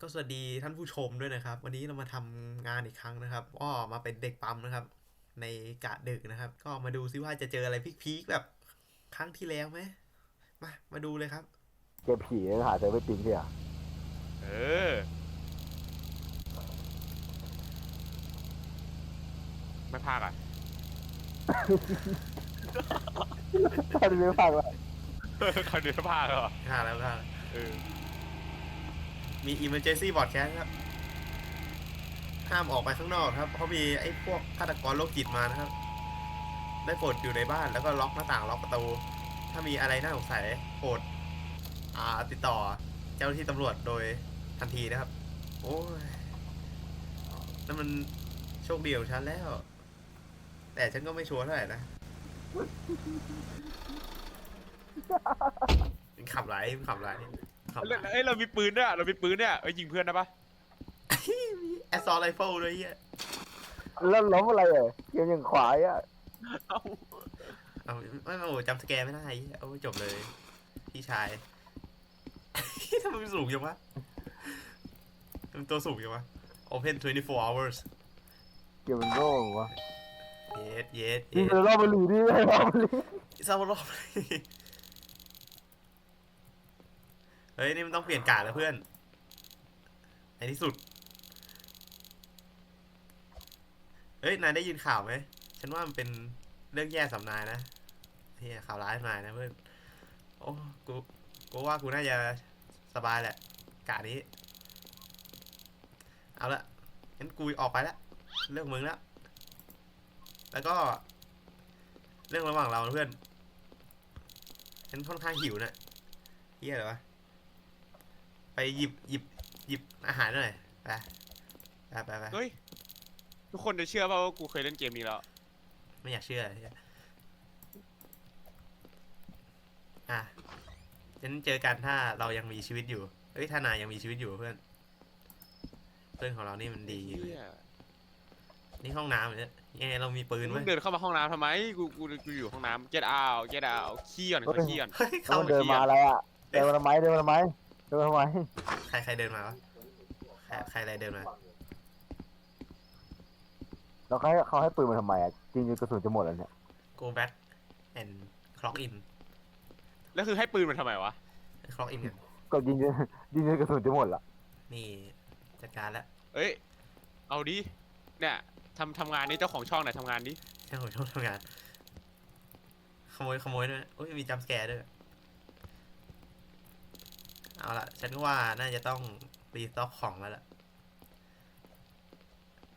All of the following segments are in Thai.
ก็สวัสดีท่านผู้ชมด้วยนะครับ วันนี้เรามาทำงานอีกครั้งนะครับก็มาเป็นเด็กปั๊มนะครับ ในกะดึกนะครับ ก็มาดูซิว่าจะเจออะไรพีคๆแบบครั้งที่แล้วไหมมามาดูเลยครับเจอผีแล้วหาเจอไม่จริงพี่อะเออ ไม่พากอะท่านไม่ฟังเลยคราวนี้ไม่พากเหรอค่ะแล้วค่ะเออ มี emergency broadcast ครับ ห้ามออกไปข้างนอกครับ เพราะมีไอ้พวกฆาตกรโรคจิตมานะครับ ได้โปรดอยู่ในบ้านแล้วก็ล็อกหน้าต่างล็อกประตู ถ้ามีอะไรน่าสงสัยโปรดอ่าติดต่อเจ้าหน้าที่ตำรวจโดยทันทีนะครับ โอ้ยนั่นมันโชคดีของฉันแล้ว แต่ฉันก็ไม่ชัวร์เท่าไหร่นะมันขับไหลมันขับไหล ขับไหลเอ้ยเรามีปืนด้วยอะเรามีปืนเนี่ยเอ้ยยิงเพื่อนได้ปะแอสซอลไรเฟิลด้วยเฮียแล้วล้มอะไรอะเกมยังขวายอะเอ้าเอาไม่ไม่โอ้จำสแกร์ไม่ได้เหี้ยเอาจบเลย พี่ชาย ทำไมมันสูงจังวะทำไมตัวสูงจังวะ Open 24 hours เกมมันโง่วะ yes yes นี่ yes คือรอบบุหรี่ดิรอบบุหรี่เศร้ารอบเลยเฮ้ยนี่มันต้องเปลี่ยนกาแล้วเพื่อนในที่สุด เฮ้ยนายได้ยินข่าวไหม ฉันว่ามันเป็นเรื่องแย่สำนายนะเฮียข่าวร้ายสำนายนะเพื่อน โอ้กูกูว่ากูน่าจะสบายแหละกานี้ เอาละงั้นกูออกไปละเรื่องมึงแล้ว แล้วก็ เรื่องระหว่างเราเพื่อนฉันค่อนข้างหิวนะเฮียอะไรวะ ไปหยิบหยิบหยิบอาหารหน่อยไปไปไปไปเฮ้ย ทุกคนจะเชื่อป่าว่ากูเคยเล่นเกมนี้แล้ว ไม่อยากเชื่อเหี้ยอะฉันเจอกันถ้าเรายังมีชีวิตอยู่เฮ้ยถ้านายยังมีชีวิตอยู่เพื่อน เพื่อนของเรานี่มันดีเหี้ยนี่ห้องน้ำเนี่ยยังไงเรามีปืนมึไหมงเดินเข้ามาห้องน้ำทำไม กูกูกูอยู่ห้องน้ำ get out get out ขี้ก่อนขอขี้ก่อนเฮ้ยแล้เข้าวมันเดินมาอะไรอะเดินมาทำไมเดินมาทำไม เดินมาทำไมใครใครเดินมาวะใครใครอะไรเดินมาเราให้เขาให้ปืนมาทำไมอะจริงๆกระสุนจะหมดแล้วเนี่ย go back and clock in แล้วคือให้ปืนมันทำไมวะ clock in กันก็ยิงจนยิงจนกระสุนจะหมดละนี่จัดการแล้วเอ้ย เอาดิ เนี่ยทำทำงานนี้เจ้าของช่องไหนอยทำงานดิช่างผมชอบทำงาน ขโมยขโมยด้วยโอ้ยมีจัมสแกร์ด้วย เอาละฉันก็ว่าน่าจะต้องรีสต็อกของแล้วล่ะ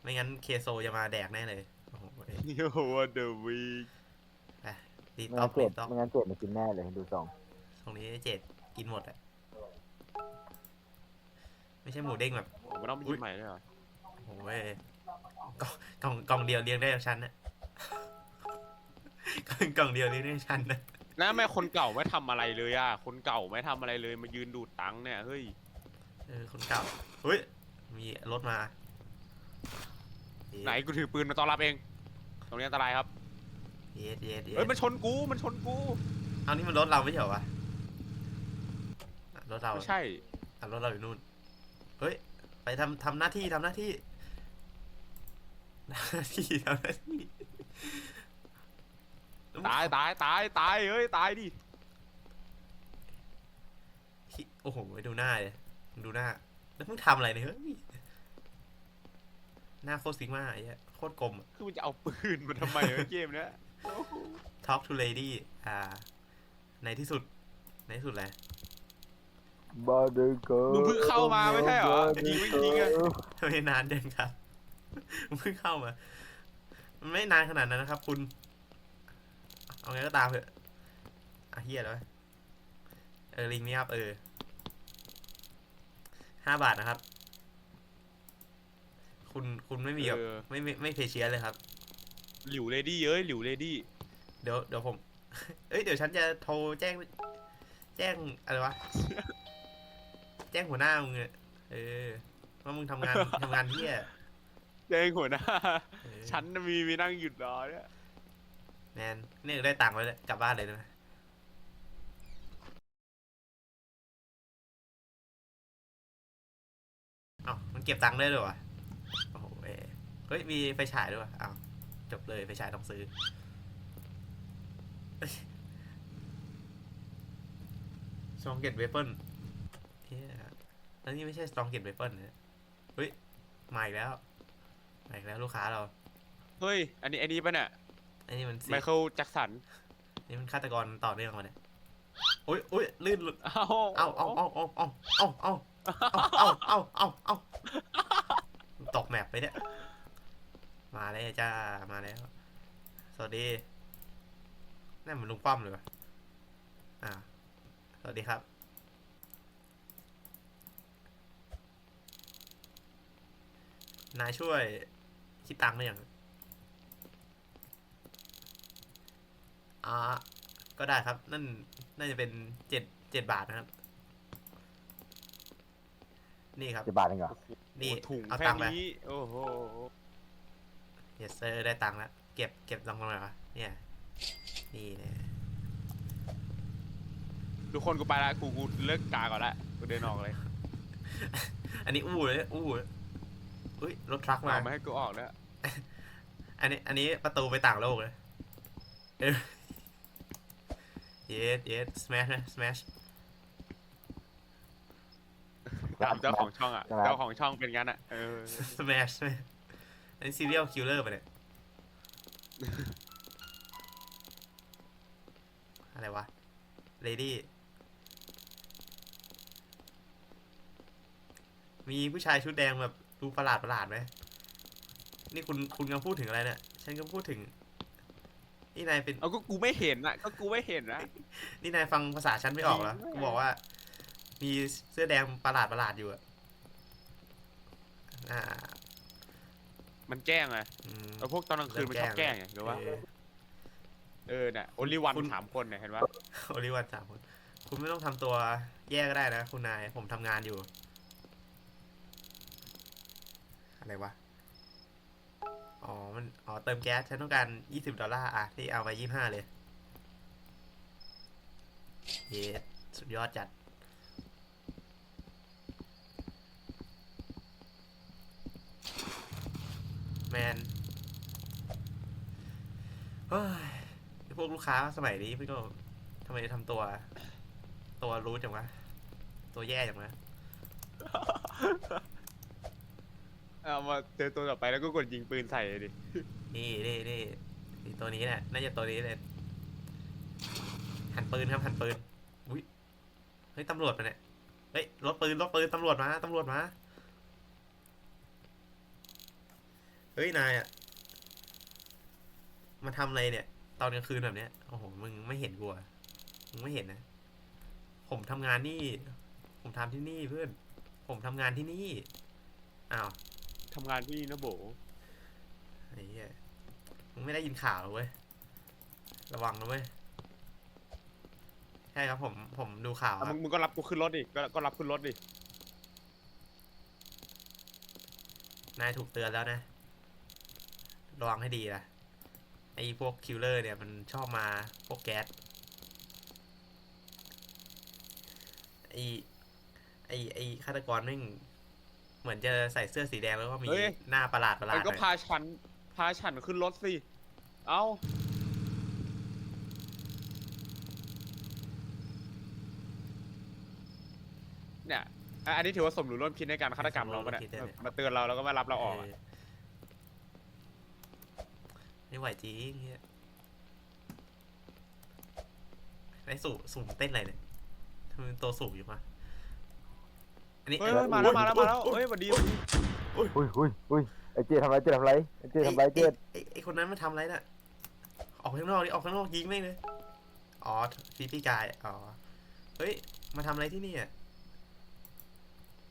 ไม่งั้นเคโซจะมาแดกแน่เลย โอ้โหโอ้โห the week รีสไม่ต็องั้กนเจ็รีดสต็อกไม่งั้นเจ็ดมากินแน่เลยดูสองตรงนี้เจ็ดกินหมดอะไม่ใช่หมูเด้งแบบ ผมไม่ต้องไปอุ๊ยิยงใหม่ด้วยเหรอโอ้โหเว้ยกล่องกล่องกล่องเดียวเลี้ยงได้กับฉันนะกล่องกล่องเดียวเลี้ยงได้กับฉันนะ นะแม่คนเก่าไม่ทำอะไรเลยอะ คนเก่าไม่ทำอะไรเลยมายืนดูดตังค์เนี่ยเฮ้ยเออคนเก่าเฮ้ย มีรถมาไหนกูถือปืนมาต้อนรับเอง ตรงนี้อันตรายครับเย็ดเย็ดเย็ดเฮ้ยมันชนกูมันชนกูเอานี่มันรถเราไม่ใช่เหรอวะอะรถเราไม่ใช่อะรถเราอยู่นู่น เฮ้ย ไปทำทำหน้าที่ทำหน้าที่ หน้าที่ทำหน้าที่ ตายตายตายตายเฮ้ยตายดิโอ้โหไปดูหน้าเลยมึงดูหน้า แล้วมึงทำอะไรเนี่ยเฮ้ยหน้าโคตรซิกมาไอ้เหี้ยโคตรกลมอะ คือมันจะเอาปืนมาทำไมวะเกมเนี้ย Talk to lady อ่า ในที่สุด ในที่สุดแหละบาร์เดอร์เกิร์มึงเพิ่งเข้ามาไม่ใช่เหรอยิงไม่ยิงอะทำไมนานจังครับ เพิ่งเข้ามา มันไม่นานขนาดนั้นนะครับ คุณ เอาไงก็ตามเถอะอะเฮียแล้วะเออลิงก์นี้ครับเออห้าบาทนะครับ คุณคุณไม่มีแบบเออ ไม่ไม่ไม่เพเชียเลยครับ หลิวเลดี้เอ้ยหลิวเลดี้เดี๋ยวเดี๋ยวผม เอ้ยเดี๋ยวฉันจะโทรแจ้ง แจ้งอะไรวะ แจ้งหัวหน้ามึงอะเออว่ามึงทำงาน ทำงานเฮียเด้งหัวหน้า เออฉันน่ะมีมีนั่งหยุดรอเนี่ย แมนนี่ได้ตังค์ไว้เลยกลับบ้านเลยนะเก็บตังค์ได้ด้วยวะโอ้โหเอ้ยเฮ้ย มีไฟฉายด้วยวะอ้าวจบเลยไฟฉายต้องซื้อ สตรองเก็ตเวเปิลเฮียแล้วนี่ไม่ใช่สตรองเก็ตเวเปิลนะเฮ้ยมาอีกแล้วมาอีกแล้วลูกค้าเรา เฮ้ย อันนี้อันนี้ปะเนี่ย อันนี้มันสิไมเคิลแจ็คสันนี่มันฆาตกรต่อเนื่องมาเนี่ยโอ้ยโอ้ยลื่นหลุดเอ้าเอาเอาเอาเอาเอาเอาเอาเอาเอาเอาเอาตกแมปไปเนี่ย มาแล้วจ้า มาแล้ว สวัสดีนั่นมันลุงป้อมเลยวะอ่า สวัสดีครับ นายช่วยคิดตังค์ได้ยัง อ่าก็ได้ครับ นั่นน่าจะเป็นเจ็ดเจ็ดบาทนะครับ นี่ครับ จะบาทเองเหรอนี่ ถุงเอาแค่ตังค์ไป นี้โอ้โหเยสเซอร์ได้ตังค์แล้ว เก็บเก็บตังค์ตรงไหนวะเนี่ย นี่เนี่ยทุกคนกูไปละกูกูเลิกกาก่อนละกูเดินออกเลยอันนี้อู้เลยอู้เลยอุ้ยรถทรัคมา เอาไม่ให้กูออกแล้วอันนี้ อันนี้ประตูไปต่างโลกเลยเออ เยสเยสสแมชนะสแมชตามเจ้าของช่องอะใช่ไหมเจ้าของช่องเป็นงั้นอะ เออสแมชอันนี้ซีเรียลคิลเลอร์ไปะเนี่ย อะไรวะเลดี้มีผู้ชายชุดแดงแบบดูประหลาดประหลาดไหม นี่คุณคุณกำลังพูดถึงอะไรเนี่ย ฉันก็พูดถึง นี่นายเป็น เอาก็กูไม่เห็นอะก็กูไม่เห็นนะนี่นายฟังภาษาฉันไม่ออกเหรอจริงกูบอกว่า มีเสื้อแดงประหลาดประหลาดอยู่อะอ่ามันแกล้งไงอืมแล้วพวกตอนกลางคืนมันชอบแกล้งไงหรือว่าเออเออเนี่ยโอลิวันคุณ สามคนเนี่ยเห็นปะโอลิวันสามคนคุณไม่ต้องทำตัวแย่ก็ได้นะ คุณนายผมทำงานอยู่ อะไรวะ อ๋อ มัน อ๋อ เติมแก๊ส ฉันต้องการยี่สิบดอลลาร์ อะ นี่เอาไปยี่ห้าเลย เยสสุดยอดจัด แมนเฮ้ยพวกลูกค้าสมัยนี้พี่ก็ทำไมทำตัว ตัวรู้จังวะ ตัวแย่จังวะ เอามาเจอตัวต่อไปแล้วก็กดยิงปืนใส่เลยดินี่นี่นี่นี่ตัวนี้แหละน่าจะตัวนี้เลยหันปืนครับหันปืนอุ้ยเฮ้ยตำรวจมาเนี่ยเฮ้ยรถปืนรถปืนตำรวจมาตำรวจมาเฮ้ยนายอะมาทำอะไรเนี่ย ตอนกลางคืนแบบเนี้ยโอ้โหมึงไม่เห็นกูอะมึงไม่เห็นนะ ผมทำงานนี่ ผมทำที่นี่เพื่อน ผมทำงานที่นี่อ้าว ทำงานที่นี่นะโบไอ้เหี้ยมึงไม่ได้ยินข่าวหรอเว้ย ระวังนะเว้ย ใช่ครับผม ผมดูข่าวคอะรัมึบ งมึงก็รับกูขึ้นรถดิก็ก็รับขึ้นรถดิ นายถูกเตือนแล้วนะ ระวังให้ดีนะ ไอ้พวกคิลเลอร์เนี่ยมันชอบมาพวกแก๊ส ไอ้ไอ้ไอ้ฆาตกรแม่ง เหมือนจะใส่เสื้อสีแดงแล้วก็มีเฮ้ย หน้าประหลาดประหลามัดนก็หน่อยพาฉัน พาฉันขึ้นรถสิ เอ้า เนี่ยอะอันนี้ถือว่าสมรู้ร่วมคิดในการฆาตกรรมเราปะเนี่ยแบบมาเตือนเราแล้วก็มารับเราออกอะเไม่ไหวจริงเฮียไอ้สูสูงเต้นอะไรเนี่ยทำไมมันตัวสูงอยู่มา อันนี้เฮ้ยเฮ้ยมาแล้วมาแล้วมาแล้วเฮ้ยสวัสดีสวัสดีอุ้ยอุ้ยอุ้ยไอเจทำไรเจทำไรไอเจทำไรเจไอ้ไอ้ไอ้คนนั้นมันทำอะไรน่ะ ออกข้างนอกดิออกข้างนอกยิงแม่งเลย อ๋อฟีพี่กาย อ๋อ เฮ้ย มาทำอะไรที่นี่อะ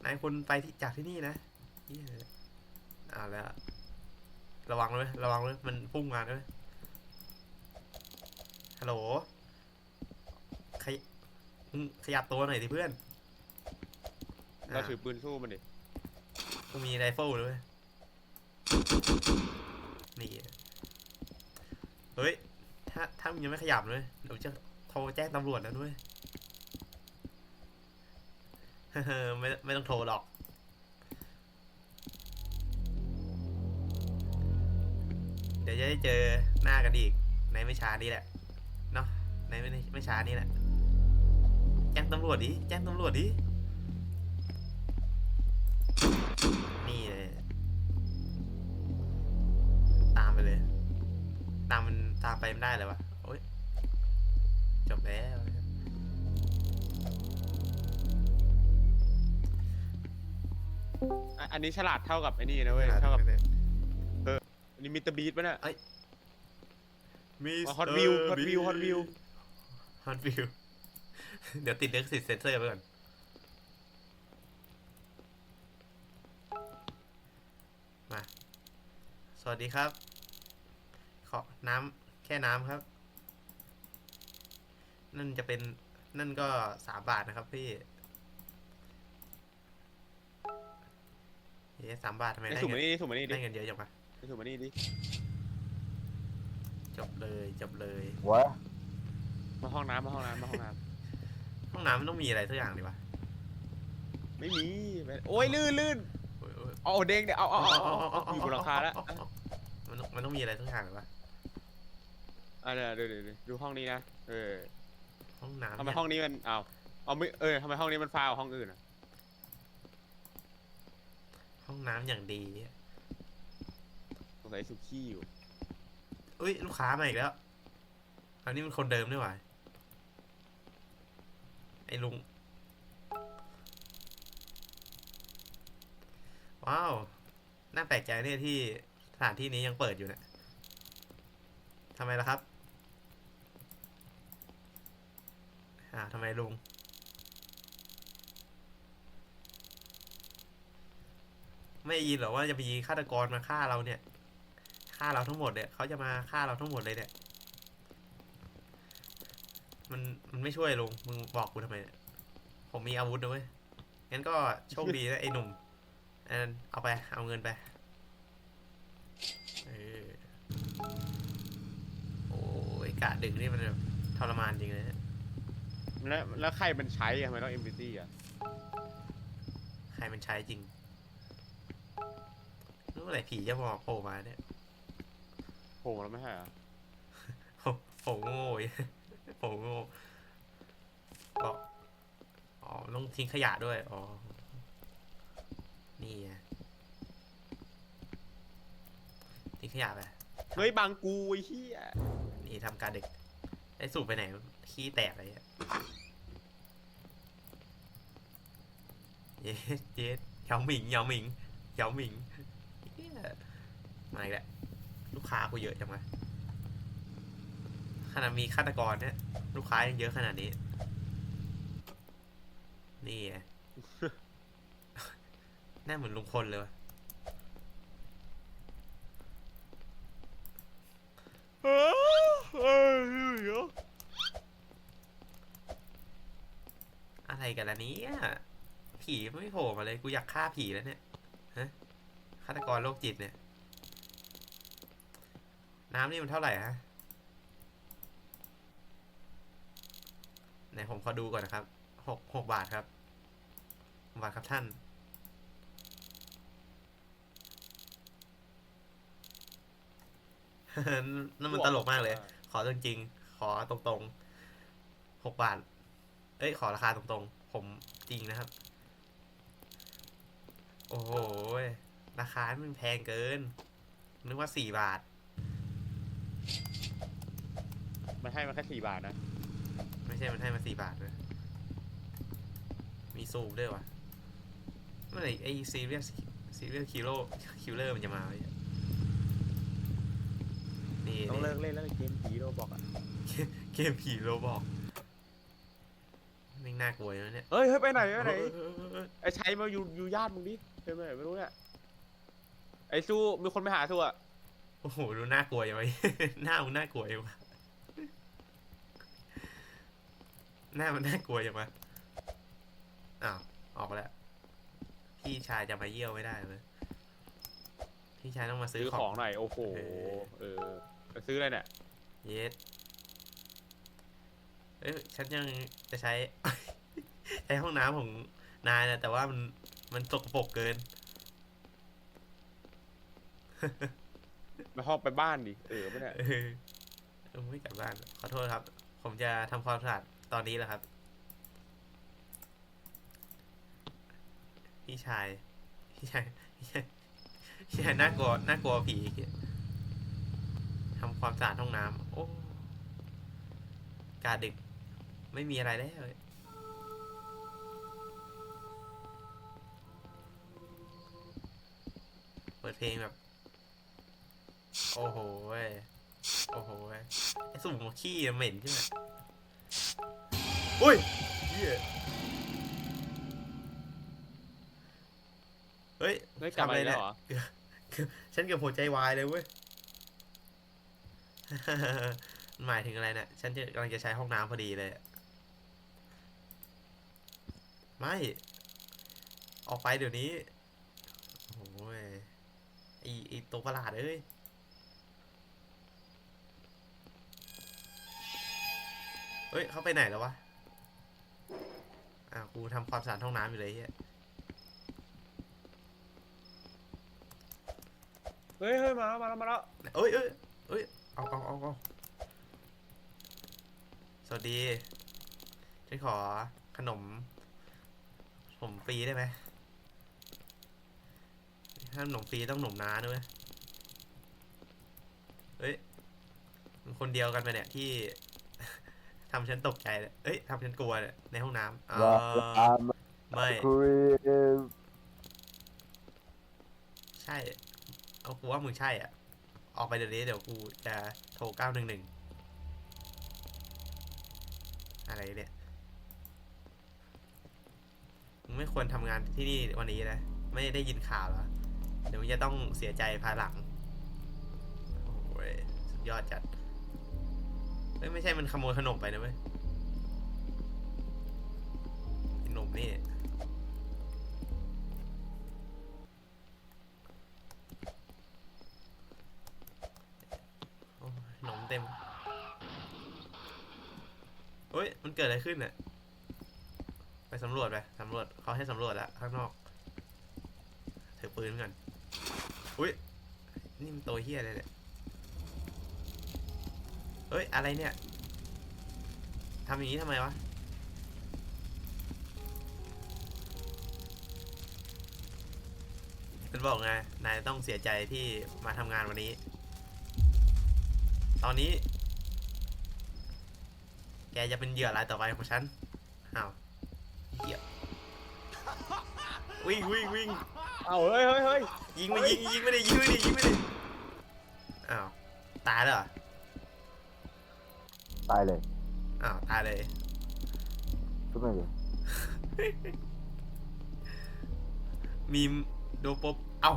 นายคนไปที่จากที่นี่นะเหี้ยอ่าแล้ว ระวังเลยระวังเลยมันพุ่งมาด้วยฮัลโหลขยมึงขยับตัวหน่อยสิเพื่อน เราถือปืนสู้มันดิกูมีไรเฟิลด้วยนี่เฮ้ย ถ้าถ้ามึงยังไม่ขยับเลยเดี๋ยวจะโทรแจ้งตำรวจนะด้วยไม่ไม่ต้องโทรหรอก เดี๋ยวจะได้เจอหน้ากันอีก ในไม่ช้านี้แหละ เนาะในไม่ไม่ช้านี้แหละ แจ้งตำรวจดิ แจ้งตำรวจดิ ตามมันตามไปมันได้เลยวะโอ๊ยจบแล้ว อะอันนี้ฉลาดเท่ากับไอ้นี่นะเว้ย เท่ากับอันนี้มิสเตอร์บีทป่ะเนี่ยมิส Hot View Hot View Hot View ฮอตวิว เดี๋ยวติดเลือกสิทธิ์เซนเซอร์ไปก่อน มา สวัสดีครับ ขอน้ำแค่น้ำครับ นั่นจะเป็นนั่นก็สามบาทนะครับพี่เย้สามบาททำไมไอ้ได้ถุงมาเงินนี่ถุงมานี่ดิได้เงินเยอะจังวะไอ้ถุงมานี่ดิจบเลยจบเลยวะมาห้องน้ำมาห้องน้ำมาห้องน้ห้องน้ำมันต้องมีอะไรสักอย่างดีวะำไม่มีไม่โอ้ยลื่นลื่นโอ้ยโอ้ยเอาเด้งเดี๋ยวเอาเอาเอาเอาเอาอยู่บนหลังคาแล้วมันต้องมันต้องมีอะไรสักอย่างหรือวะ อะเดี๋ยวเดี๋ยวเดี๋ยวดูห้องนี้นะเออห้องน้ำทำไมเนี่ยห้องนี้มันเอาเอาไม่เออทำไมห้องนี้มันฟาวกว่าห้องอื่นอะห้องน้ำอย่างดีสงสัยสุกี้อยู่อุ้ยลูกค้ามาอีกแล้วอันนี้มันคนเดิมด้วยวะไอ้ลุงว้าวน่าแปลกใจเนี่ยที่สถานที่นี้ยังเปิดอยู่เนะี่ยทำไมล่ะครับ อ่าทำไมลุง ไม่ยินเหรอว่าจะมีฆาตกรมาฆ่าเราเนี่ยฆ่าเราทั้งหมดเนี่ยเขาจะมาฆ่าเราทั้งหมดเลยเนี่ย มันมันไม่ช่วยลุงมึงบอกกูทำไมเนี่ยผมมีอาวุธด้วยงั้นก็โชคดีนะไอ้หนุ่มอันนั้นเอาไปเอาเงินไปเออโอ้ยกะดึงนี่มันแบบทรมานจริงเลยนี่ย แล้วแล้วใครมันใช้อะทำไมต้องเอ็มบีซีอะใครมันใช้จริงรู้อะไรผีจะบอกโผล่มาเนี่ยโผล่แล้วไม่ใช่เหรอผมผมโง่ยผมโง่บอกอ๋อต้องทิ้งขยะด้วย อ๋อ นี่ไงทิ้งขยะไป เฮ้ยบางกูไอ้เหี้ยนี่ทำการเด็ก ได้สูบไปไหน ขี้แตกอะไรอะเย็ดเย็ดเหยาหมิงเหยาหมิงเหยาหมิงมาอีกแล้วลูกค้ากูเยอะจังวะขนาดมีฆาตกรเนี่ย ลูกค้ายังเยอะขนาดนี้ นี่ไงน้าเหมือนลุงพลเลยวะ เฮ้ยเฮ้ยเดี๋ยว อะไรกันล่ะเนี้ ผีไม่โผล่มาเลย กูอยากฆ่าผีแล้วเนี่ยฮะฆาตกรโรคจิตเนี่ย น้ำนี่มันเท่าไหร่ฮะไหนผมขอดูก่อนนะครับหกหกบาทครับหกบาทครับท่าน นั่นมันตลกมากเลย ขอจริงๆ ขอตรงๆหกบาท เอ้ย ขอราคาตรงๆ ผมจริงนะครับ โอ้โห ราคา มันแพงเกิน นึกว่าสี่บาท มันให้มาแค่สี่บาทนะ ไม่ใช่ มันให้มาสี่บาทเลยมีซูมด้วยวะเมื่อไหร่ไอ้ซีเรียสซีเรียสคิลโลคิลเลอร์มันจะมาวะเนี่ยนี่ต้องเลินี่กเล่นแล้วเกมผีโรบอกอะ เกมผีโรบอกไม่งน่ากลัวนะเนี่ย เฮ้ยเฮ้ยไปไหนไปไหนเออเออเออเออไอ้ชัยมาอยู่อยู่ญาติมึงดิ เป็นไปไหนไม่รู้เนี่ยไอ้สู้มีคนไปหาสู้อะโอ้โหดูน่ากลัวยังไง หน้ามึงน่ากลัวยังวะหน้ามันน่ากลัวยังวะอ้าวออกแล้ว พี่ชายจะมาเยี่ยวไม่ได้เลยพี่ชายต้องมาซื้ซื้ออขขอองงหน่อยโอ้โหเออเออจะซื้ออะไรเนี่ยเยสเอ้ยฉันยังจะใช้ ใช้ห้องน้ำของนายนะแต่ว่ามัน มันสกปรกเกิน ไปห้องไปบ้านดิ เออไม่ได้เออเออไม่กลับบ้าน ขอโทษครับ ผมจะทำความสะอาดตอนนี้แหละครับ พี่ชาย พี่ชาย พี่ชายพี่ชายน่ากลัวน่ากลัวผีทำความสะอาดห้องน้ำโอ้กาดึก ไม่มีอะไรแล้ว ปิดเพลงแบบ โอ้โหเว้ยโอ้โหเว้ยไอ้สุ่มขี้อะเหม็นใช่ไหมอุ้ยเหี้ยเฮ้ยไม่กลับทำมาอะไรอีกแล้เนี่วยเหรอฉันเกือบหัวใจวายเลยเว้ย หมายถึงอะไรเนี่ยฉันจะกำลังจะใช้ห้องน้ำพอดีเลยอะไม่ ออกไปเดี๋ยวนี้ โอ้ยไอไอตัวประหลาดเอ้ยเฮ้ย เขาไปไหนแล้ววะ อ่ากูทำความสะอาดห้องน้ำอยู่เลยเฮียเฮ้ยเฮ้ยมาแล้วมาแล้วมาแล้วเอ้ยเอ้ยเอ้ยเอาเอาเอาเอาสวัสดี ฉันขอขนม ผมฟรีได้ไหม ถ้าขนมฟรีต้องขนมน้าด้วยเฮ้ยมึงคนเดียวกันไปเนี่ยที่ ทำฉันตกใจเลยเอ้ยทำฉันกลัวเนี่ยในห้องน้ำอ๋อว่าตามไม่คุยใช่ เอากูว่ามึงใช่อะ ออกไปเดี๋ยวนี้เดี๋ยวกูจะโทรเก้าหนึ่งหนึ่งอะไรเนี่ยมึงไม่ควรทำงานที่นี่วันนี้นะ ไม่ได้ยินข่าวเหรอ เดี๋ยวมึงจะต้องเสียใจภายหลัง โอ้ย สุดยอดจัดเฮ้ยไม่ใช่มันขโมยขนมไปนะเว้ยไอ้หนมนี่ โอ้ยหนมเต็มเฮ้ย มันเกิดอะไรขึ้นเนี่ยไปสำรวจไป สำรวจเขาให้สำรวจแล้วข้างนอก ถือปืนก่อน อุ้ย นี่มันตัวเฮียอะไรเนี่ยเฮ้ย อะไรเนี่ย ทำอย่างนี้ทำไมวะ มันบอกไง นายต้องเสียใจที่มาทำงานวันนี้ ตอนนี้ แกจะเป็นเหยื่อรายต่อไปของฉันอ้าวเหยื่อวิ่งวิ่งวิ่งเอาเฮ้ยเฮ้ยเฮ้ย ยิงไม่ยิงยิงไม่ได้ยิงไม่ได้ยิงไม่ได้อ้าวตายแล้วเหรอตายเลยอ้าวตายเลยทุกคนเลยมีมโดนปุ๊บเอ้า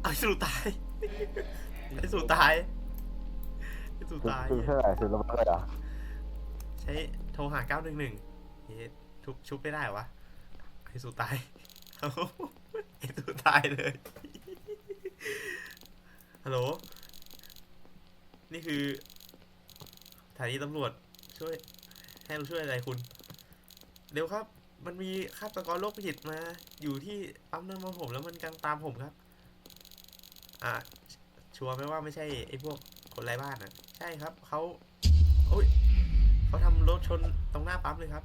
เอาไอ้สู่ตายไอ้สู่ตายไอ้สู่คือตายคือเท่าไหร่คือระเบิดเหรอะใช้โทรหาเก้าหนึ่งหนึ่งเฮ้ยทุบชุบไม่ได้เหรอวะไอ้สู่ตายเอ้าไอ้สู่ตายเลย ฮัลโหล นี่คือสถานีตำรวจช่วยให้เราช่วยอะไรคุณ เร็วครับ มันมีฆาตกรโรคจิตมา อยู่ที่ปั๊มน้ำมันผมแล้วมันกำลังตามผมครับ อ่าชัวร์ไหมว่าไม่ใช่ไอ้พวกคนไร้บ้านอะ ใช่ครับเขาโอ้ยเขาทำรถชนตรงหน้าปั๊มเลยครับ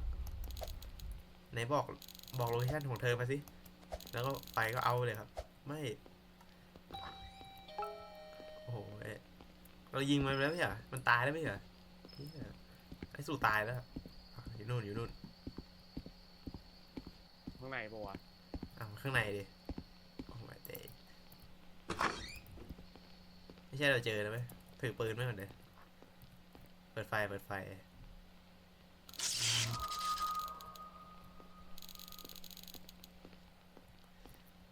ไหนบอกบอกโลเคชั่นของเธอมาสิ แล้วก็ไปก็เอาเลยครับ ไม่ โอ้โหเอ๊ะเรายิงมันแล้วไม่ใช่เหรอมันตายแล้วไม่ใช่เหรอเหี้ยไอ้สู่ตายแล้วอะอยู่นู่นอยู่นู่นข้างในปะวะอ้าวข้างในดิโอ้ยเดไม่ใช่เราเจอแล้วไหมถือปืนไว้ก่อนเดี๋ยวเปิดไฟเปิดไฟ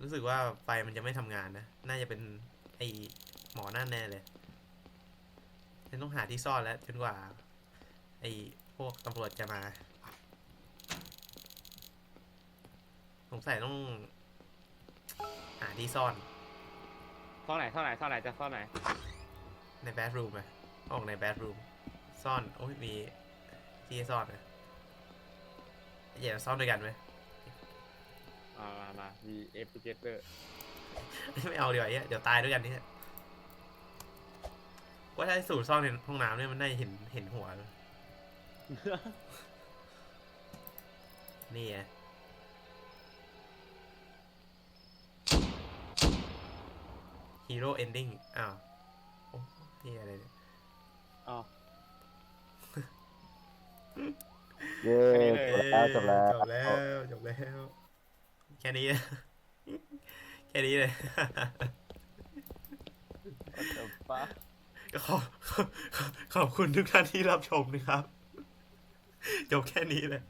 รู้สึกว่าไฟมันจะไม่ทำงานนะ น่าจะเป็นไอ หมอนั่นแน่เลยฉันต้องหาที่ซ่อนแล้วจนกว่า ไอพวกตำรวจจะมา สงสัยต้อง หาที่ซ่อนซ่อนไหนซ่อนไหนซ่อนไหนจะซ่อนไหน ในแบดรูมไหมออกในแบดรูมซ่อน โอ้ยมีที่ให้ซ่อนนะอย่าซ่อนด้วยกันไหมมามามามีเอฟเกเตอร์ ไม่เอาเดี๋ยวาไอ้เหี้ยเดี๋ยวตายด้วยกันนี่ ว่าถ้าสูตรซ่อนในห้องน้ำเนี่ยมันได้เห็นเห็นหัวเลยนี่ไงฮีโร่เอนดิ้งอ้าวโอ้ที่อะไรเนี่ยอ๋อเย้จบแล้วจบแล้วจบแล้วจบแล้ว แค่นี้ แค่นี้เลย What the fuck ก็ขอบ ขอบขอบคุณทุกท่านที่รับชมนะครับ จบแค่นี้เลย